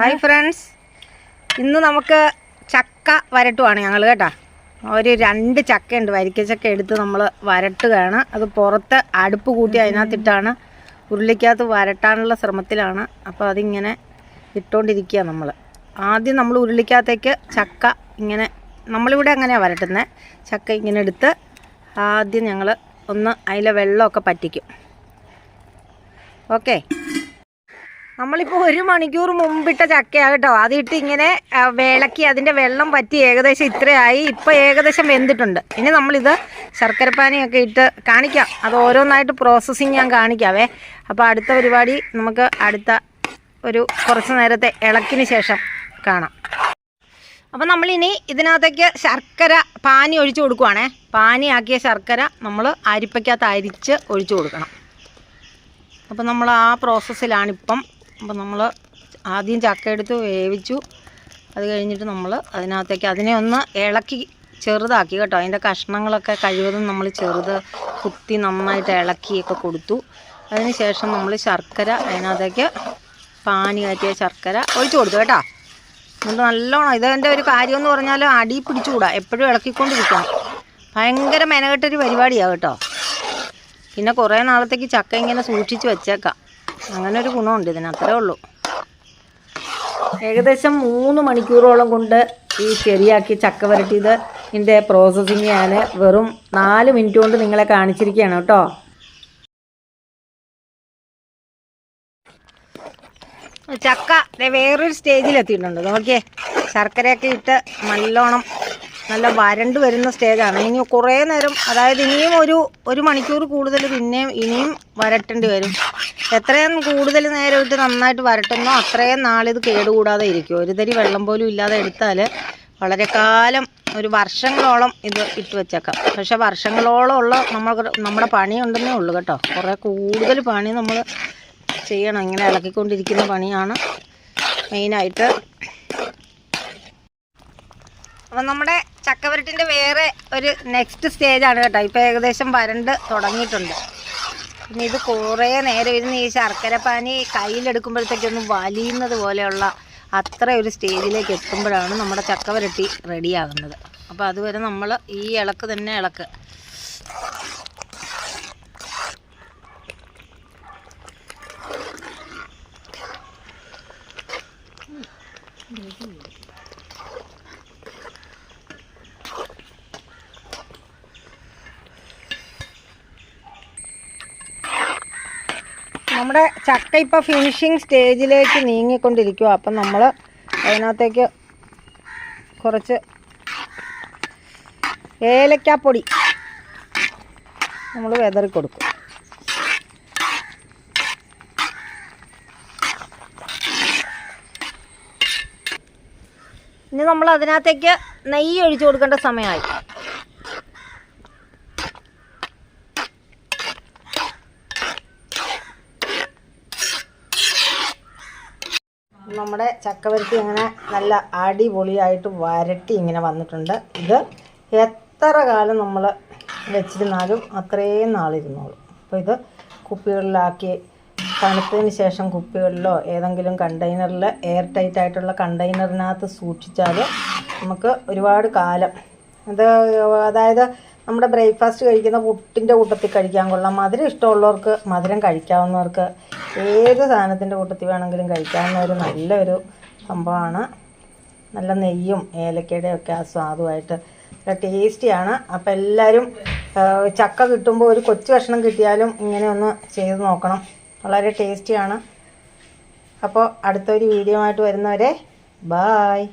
Hi friends ഇന്ന് നമുക്ക് ചക്ക വരട്ടുവാണ് ഞങ്ങൾ കേട്ടോ. ഒരു രണ്ട് ചക്കയുണ്ട്. വരിക്ക ചക്ക എടുത്ത് നമ്മൾ വരട്ടുകയാണ്. അത് പുറത്ത് അടുപ്പ് കൂട്ടി അതിനകത്തിട്ടാണ് ഉരുളിക്കകത്ത് വരട്ടാനുള്ള ശ്രമത്തിലാണ്. അപ്പോൾ അതിങ്ങനെ ഇട്ടുകൊണ്ടിരിക്കുക നമ്മൾ ആദ്യം നമ്മൾ ഉരുളിക്കകത്തേക്ക് ചക്ക ഇങ്ങനെ നമ്മളിവിടെ അങ്ങനെയാണ് വരട്ടുന്നത് ചക്ക ഇങ്ങനെ എടുത്ത് ആദ്യം ഞങ്ങൾ ഒന്ന് അതിലെ വെള്ളമൊക്കെ പറ്റിക്കും. ഓക്കെ. നമ്മളിപ്പോൾ ഒരു മണിക്കൂർ മുമ്പിട്ട ചക്കയാണ് കേട്ടോ. അതിട്ട് ഇങ്ങനെ വിളക്കി അതിന്റെ വെള്ളം പറ്റി ഏകദേശം ഇത്രയായി. ഇപ്പോൾ ഏകദേശം വെന്തിട്ടുണ്ട്. ഇനി നമ്മളിത് ശർക്കരപ്പാനിയൊക്കെ ഇട്ട് കാണിക്കാം. അത് ഓരോന്നായിട്ട് പ്രോസസ്സിങ് ഞാൻ കാണിക്കാവേ. അപ്പോൾ അടുത്ത പരിപാടി നമുക്ക് അടുത്ത ഒരു കുറച്ച് നേരത്തെ ഇളക്കിന് ശേഷം കാണാം. അപ്പം നമ്മളിനി ഇതിനകത്തേക്ക് ശർക്കര പാനി ഒഴിച്ചു കൊടുക്കുവാണേ. പാനിയാക്കിയ ശർക്കര നമ്മൾ അരിപ്പയ്ക്കകത്ത് അരിച്ച് ഒഴിച്ചു കൊടുക്കണം. അപ്പം നമ്മൾ ആ പ്രോസസ്സിലാണിപ്പം അപ്പോൾ നമ്മൾ ആദ്യം ചക്ക എടുത്ത് വേവിച്ചു. അത് കഴിഞ്ഞിട്ട് നമ്മൾ അതിനകത്തേക്ക് അതിനെ ഒന്ന് ഇളക്കി ചെറുതാക്കി കേട്ടോ. അതിന്റെ കഷ്ണങ്ങളൊക്കെ കഴിവതും നമ്മൾ ചെറുത് കുത്തി നന്നായിട്ട് ഇളക്കിയൊക്കെ കൊടുത്തു. അതിന് ശേഷം നമ്മൾ ശർക്കര അതിനകത്തേക്ക് പാനി കാറ്റിയ ശർക്കര ഒഴിച്ചു കൊടുത്തു കേട്ടോ. എന്നിട്ട് നല്ലോണം ഇതെന്റെ ഒരു കാര്യം എന്ന് പറഞ്ഞാൽ അടി പിടിച്ചുകൂടാ. എപ്പോഴും ഇളക്കിക്കൊണ്ടിരിക്കണം. ഭയങ്കര മെനകെട്ടൊരു പരിപാടിയാണ് കേട്ടോ. പിന്നെ കുറേ നാളത്തേക്ക് ചക്ക ഇങ്ങനെ സൂക്ഷിച്ച് വെച്ചേക്കാം. അങ്ങനെ ഒരു ഗുണമുണ്ട് ഇതിന് അത്രേ ഉള്ളൂ. ഏകദേശം മൂന്ന് മണിക്കൂറോളം കൊണ്ട് ഈ ശരിയാക്കി ചക്ക വരട്ടിയത്. ഇതിന്റെ പ്രോസസ്സിങ് ഞാൻ വെറും നാല് മിനിറ്റ് കൊണ്ട് നിങ്ങളെ കാണിച്ചിരിക്കുകയാണ് കേട്ടോ. ചക്ക വേറൊരു സ്റ്റേജിലെത്തിയിട്ടുണ്ട് നോക്കിയേ ശർക്കരയൊക്കെ ഇട്ട് നല്ലോണം നല്ല വരണ്ട് വരുന്ന സ്റ്റേജാണ്. ഇനി കുറേ നേരം അതായത് ഇനിയും ഒരു ഒരു മണിക്കൂർ കൂടുതൽ പിന്നെയും ഇനിയും വരട്ടേണ്ടി വരും. എത്രയും കൂടുതൽ നേരം ഇട്ട് നന്നായിട്ട് വരട്ടുന്നോ അത്രയും നാളിത് കേടുകൂടാതെ ഇരിക്കും. ഒരു തരി വെള്ളം പോലും ഇല്ലാതെ എടുത്താൽ വളരെ കാലം ഒരു വർഷങ്ങളോളം ഇത് ഇട്ട് വെച്ചേക്കാം. പക്ഷെ വർഷങ്ങളോളം ഉള്ള നമ്മൾ നമ്മുടെ പണി ഉണ്ടെന്നേ ഉള്ളൂ കേട്ടോ. കുറേ കൂടുതൽ പണി നമ്മൾ ചെയ്യണം. ഇങ്ങനെ ഇളക്കിക്കൊണ്ടിരിക്കുന്ന പണിയാണ് മെയിനായിട്ട്. അപ്പം നമ്മുടെ ചക്കവരട്ടിന്റെ വേറെ ഒരു നെക്സ്റ്റ് സ്റ്റേജ് ആണ് കേട്ടോ. ഇപ്പോൾ ഏകദേശം വരണ്ട് തുടങ്ങിയിട്ടുണ്ട്. പിന്നെ ഇത് കുറേ നേരം ഇരുന്ന് ഈ ശർക്കര പാനി കയ്യിലെടുക്കുമ്പോഴത്തേക്കൊന്ന് വലിയുന്നത് പോലെയുള്ള അത്ര ഒരു സ്റ്റേജിലേക്ക് എത്തുമ്പോഴാണ് നമ്മുടെ ചക്കവരട്ടി റെഡിയാകുന്നത് അപ്പോൾ അതുവരെ നമ്മൾ ഈ ഇളക്ക് തന്നെ ഇളക്ക്. നമ്മുടെ ചക്ക ഇപ്പോൾ ഫിനിഷിങ് സ്റ്റേജിലേക്ക് നീങ്ങിക്കൊണ്ടിരിക്കുക അപ്പം നമ്മൾ അതിനകത്തേക്ക് കുറച്ച് ഏലക്കാപ്പൊടി നമ്മൾ വെതറി കൊടുക്കും. ഇനി നമ്മൾ അതിനകത്തേക്ക് നെയ്യ് ഒഴിച്ചു കൊടുക്കേണ്ട സമയമായി. നമ്മുടെ ചക്കവരത്തി ഇങ്ങനെ നല്ല അടിപൊളിയായിട്ട് വരട്ടി ഇങ്ങനെ വന്നിട്ടുണ്ട്. ഇത് എത്ര കാലം നമ്മൾ വെച്ചിരുന്നാലും അത്രയും നാളിരുന്നോളും. അപ്പോൾ ഇത് കുപ്പികളിലാക്കി തണുത്തതിന് ശേഷം കുപ്പികളിലോ ഏതെങ്കിലും കണ്ടെയ്നറിൽ എയർ ടൈറ്റ് ആയിട്ടുള്ള കണ്ടെയ്നറിനകത്ത് സൂക്ഷിച്ചാൽ നമുക്ക് ഒരുപാട് കാലം. ഇത് അതായത് നമ്മുടെ ബ്രേക്ക്ഫാസ്റ്റ് കഴിക്കുന്ന പുട്ടിന്റെ കൂട്ടത്തിൽ കഴിക്കാൻ കൊള്ളാം. മധുരം ഇഷ്ടമുള്ളവർക്ക് മധുരം കഴിക്കാവുന്നവർക്ക് ഏത് സാധനത്തിന്റെ കൂട്ടത്തിൽ വേണമെങ്കിലും കഴിക്കാവുന്ന ഒരു നല്ലൊരു സംഭവമാണ്. നല്ല നെയ്യും ഏലക്കയുടെ ഒക്കെ ആ സ്വാദുമായിട്ട്. ടേസ്റ്റിയാണ് അപ്പോൾ എല്ലാവരും ചക്ക കിട്ടുമ്പോൾ ഒരു കൊച്ചു കഷ്ണം കിട്ടിയാലും ഇങ്ങനെ ഒന്ന് ചെയ്ത് നോക്കണം. വളരെ ടേസ്റ്റിയാണ് അപ്പോൾ അടുത്തൊരു വീഡിയോ ആയിട്ട് വരുന്നവരെ ബായ്